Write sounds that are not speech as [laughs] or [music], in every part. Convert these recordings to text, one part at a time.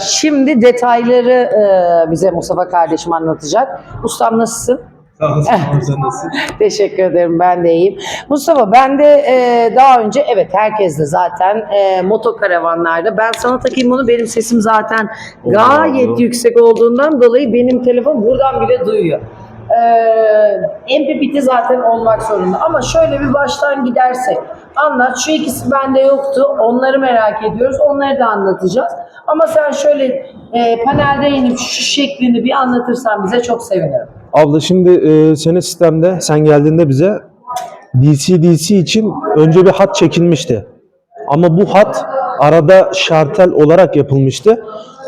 Şimdi detayları e, bize Mustafa kardeşim anlatacak. Ustam nasılsın? Sağ. Sen nasılsın? [laughs] Teşekkür ederim ben de iyiyim. Mustafa ben de e, daha önce evet herkes de zaten e, motokaravanlarda ben sana takayım bunu benim sesim zaten gayet oldu. yüksek olduğundan dolayı benim telefon buradan bile duyuyor. Ee, MPPT zaten olmak zorunda ama şöyle bir baştan gidersek anlat şu ikisi bende yoktu onları merak ediyoruz onları da anlatacağız ama sen şöyle e, panelde inip şu şeklini bir anlatırsan bize çok sevinirim. Abla şimdi e, senin sistemde sen geldiğinde bize DC-DC için önce bir hat çekilmişti. Ama bu hat arada şartel olarak yapılmıştı.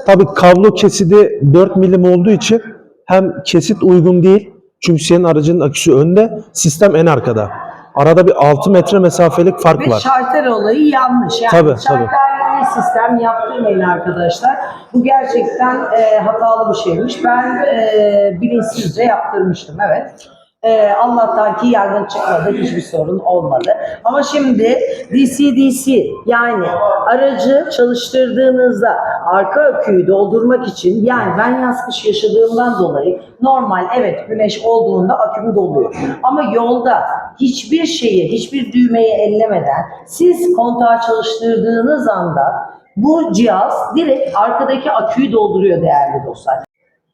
Tabii kablo kesidi 4 milim olduğu için hem kesit uygun değil. Çünkü senin aracın aküsü önde, sistem en arkada. Arada bir 6 metre mesafelik fark Ve var. şartel olayı yanlış. Yani Tabii, şartelli sistem yaptırmayın arkadaşlar. Bu gerçekten e, hatalı bir şeymiş. Ben e, bilinçsizce yaptırmıştım evet. E, Allah'tan ki yangın çıkmadı, hiçbir sorun olmadı. Ama şimdi DC-DC yani aracı çalıştırdığınızda arka aküyü doldurmak için yani ben yaz kış yaşadığımdan dolayı normal evet güneş olduğunda aküm doluyor. Ama yolda hiçbir şeyi, hiçbir düğmeyi ellemeden siz kontağı çalıştırdığınız anda bu cihaz direkt arkadaki aküyü dolduruyor değerli dostlar.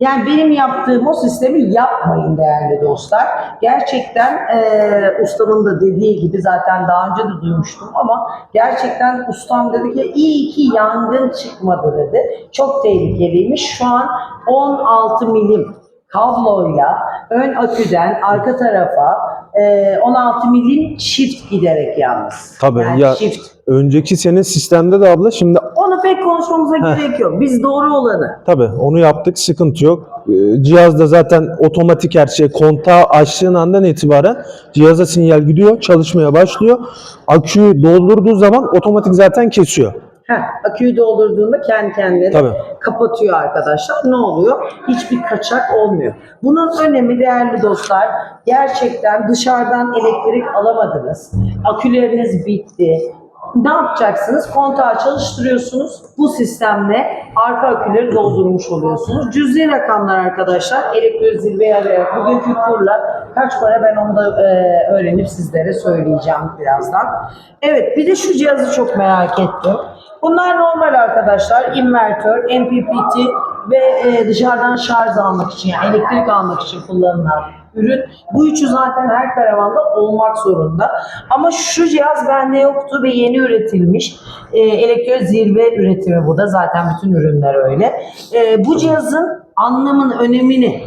Yani benim yaptığım o sistemi yapmayın değerli dostlar. Gerçekten eee ustamın da dediği gibi zaten daha önce de duymuştum ama gerçekten ustam dedi ki iyi ki yangın çıkmadı dedi. Çok tehlikeliymiş. Şu an 16 milim kabloyla ön aküden arka tarafa eee, 16 milim çift giderek yalnız. Tabii Yani ya çift. önceki senin sistemde de abla şimdi Onu pek konuşmamıza Heh. gerek yok. Biz doğru olanı. Tabii onu yaptık sıkıntı yok. Ee, Cihazda zaten otomatik her şey kontağı açtığın andan itibaren cihaza sinyal gidiyor, çalışmaya başlıyor. Aküyü doldurduğu zaman otomatik zaten kesiyor. Heh, aküyü doldurduğunda kendi kendine Tabii. Kapatıyor arkadaşlar. Ne oluyor? Hiçbir kaçak olmuyor. Bunun önemi değerli dostlar. Gerçekten dışarıdan elektrik alamadınız. Aküleriniz bitti. Ne yapacaksınız? Kontağı çalıştırıyorsunuz. Bu sistemle arka aküleri doldurmuş oluyorsunuz. Cüzi rakamlar arkadaşlar. Elektrik zirveye arayarak bugünkü kurla kaç para ben onu da e, öğrenip sizlere söyleyeceğim birazdan. Evet bir de şu cihazı çok merak ettim. Bunlar normal arkadaşlar. Invertör, MPPT ve e, dışarıdan şarj almak için yani elektrik almak için kullanılan ürün. Bu üçü zaten her karavanda olmak zorunda. Ama şu cihaz bende yoktu ve yeni üretilmiş. E, elektrik zirve üretimi bu da. Zaten bütün ürünler öyle. E, bu cihazın anlamını, önemini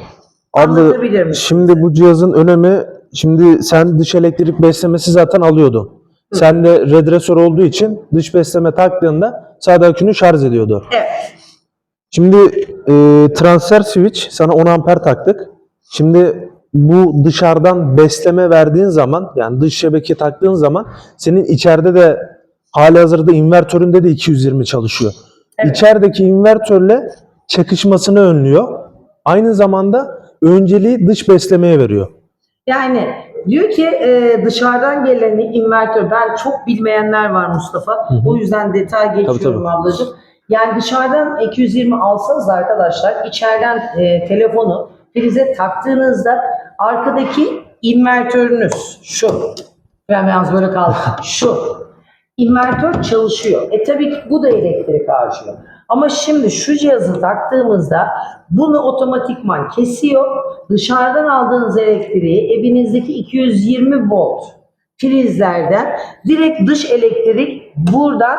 anlatabilir misin? şimdi bu cihazın önemi şimdi sen dış elektrik beslemesi zaten alıyordun. Sen de redresör olduğu için dış besleme taktığında sağda akünü şarj ediyordu. Evet. Şimdi e, transfer switch sana 10 amper taktık. Şimdi bu dışarıdan besleme verdiğin zaman yani dış şebeke taktığın zaman senin içeride de hali hazırda invertöründe de 220 çalışıyor. Evet. İçerideki invertörle çakışmasını önlüyor. Aynı zamanda önceliği dış beslemeye veriyor. Yani diyor ki e, dışarıdan gelen invertör, ben çok bilmeyenler var Mustafa. hı. O yüzden detay geçiyorum tabii. ablacığım. Yani dışarıdan 220 alsanız arkadaşlar içeriden e, telefonu prize taktığınızda arkadaki invertörünüz şu. Ben yalnız böyle kaldım. [laughs] Şu. İnvertör çalışıyor. E tabii ki bu da elektrik harcıyor. Ama şimdi şu cihazı taktığımızda bunu otomatikman kesiyor. Dışarıdan aldığınız elektriği evinizdeki 220 volt prizlerden direkt dış elektrik buradan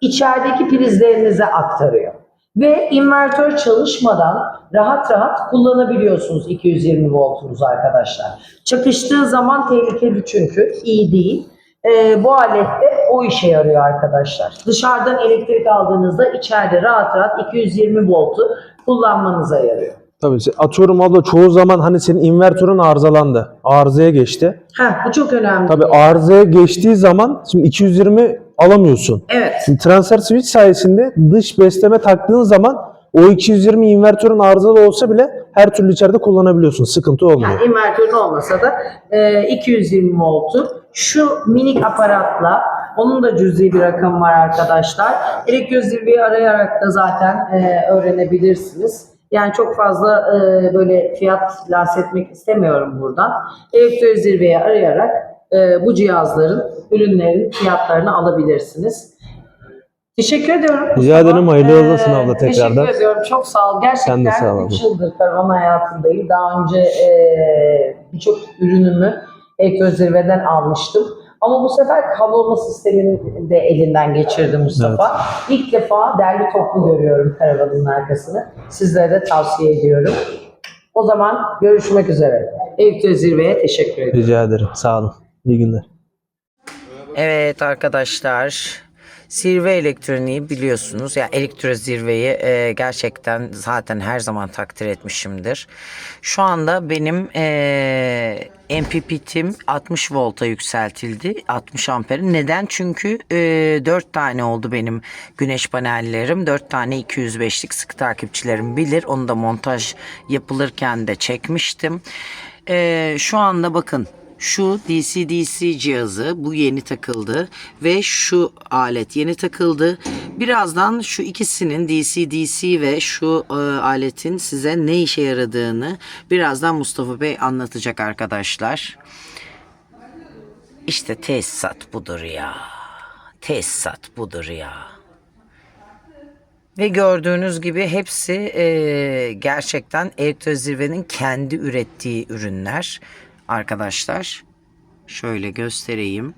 içerideki prizlerinize aktarıyor. Ve invertör çalışmadan rahat rahat kullanabiliyorsunuz 220 voltunuz arkadaşlar. Çakıştığı zaman tehlikeli çünkü iyi değil. Ee, bu alette o işe yarıyor arkadaşlar. Dışarıdan elektrik aldığınızda içeride rahat rahat 220 voltu kullanmanıza yarıyor. Tabii atıyorum abla çoğu zaman hani senin invertörün arızalandı. Arızaya geçti. Heh, bu çok önemli. Tabii arızaya geçtiği zaman şimdi 220 alamıyorsun. Evet. Şimdi transfer switch sayesinde dış besleme taktığın zaman o 220 invertörün arızalı olsa bile her türlü içeride kullanabiliyorsun. Sıkıntı olmuyor. Yani invertörün olmasa da e, 220 voltu şu minik aparatla Onun da cüzi bir rakamı var arkadaşlar. Elektro zirveyi arayarak da zaten e, öğrenebilirsiniz. Yani çok fazla e, böyle fiyat lanse etmek istemiyorum buradan. Elektro zirveyi arayarak e, bu cihazların, ürünlerin fiyatlarını alabilirsiniz. Teşekkür ediyorum. Rica ederim. Hayırlı Ee, olsun abla tekrardan. Teşekkür ediyorum. Çok sağ ol. Gerçekten Sen de sağ ol 3 abla. yıldır karavan hayatındayım. Daha önce e, birçok ürünümü Ekö Zirve'den almıştım. Ama bu sefer kablolama sistemini de elinden geçirdi Mustafa. İlk defa derli toplu görüyorum karavanın arkasını. Sizlere de tavsiye ediyorum. O zaman görüşmek üzere. Ekö Zirve'ye teşekkür ederim. Rica ederim. Sağ olun. İyi günler. Evet arkadaşlar. Zirve elektroniği biliyorsunuz. Ya elektro zirveyi e, gerçekten zaten her zaman takdir etmişimdir. Şu anda benim e, MPPT'im 60 volta yükseltildi. 60 amperin. Neden? Çünkü e, 4 tane oldu benim güneş panellerim. 4 tane 205'lik sıkı takipçilerim bilir. Onu da montaj yapılırken de çekmiştim. E, şu anda bakın şu DC-DC cihazı bu yeni takıldı ve şu alet yeni takıldı. Birazdan şu ikisinin DC-DC ve şu e, aletin size ne işe yaradığını birazdan Mustafa Bey anlatacak arkadaşlar. İşte tesisat budur ya. Tesisat budur ya. Ve gördüğünüz gibi hepsi e, gerçekten Elektrozirve'nin kendi ürettiği ürünler arkadaşlar. Şöyle göstereyim.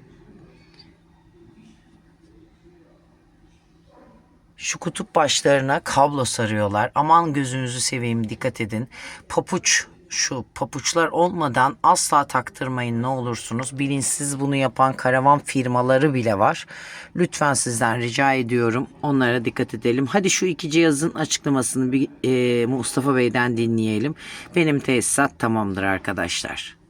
Şu kutup başlarına kablo sarıyorlar. Aman gözünüzü seveyim dikkat edin. Papuç şu papuçlar olmadan asla taktırmayın ne olursunuz. Bilinçsiz bunu yapan karavan firmaları bile var. Lütfen sizden rica ediyorum. Onlara dikkat edelim. Hadi şu iki cihazın açıklamasını bir e, Mustafa Bey'den dinleyelim. Benim tesisat tamamdır arkadaşlar.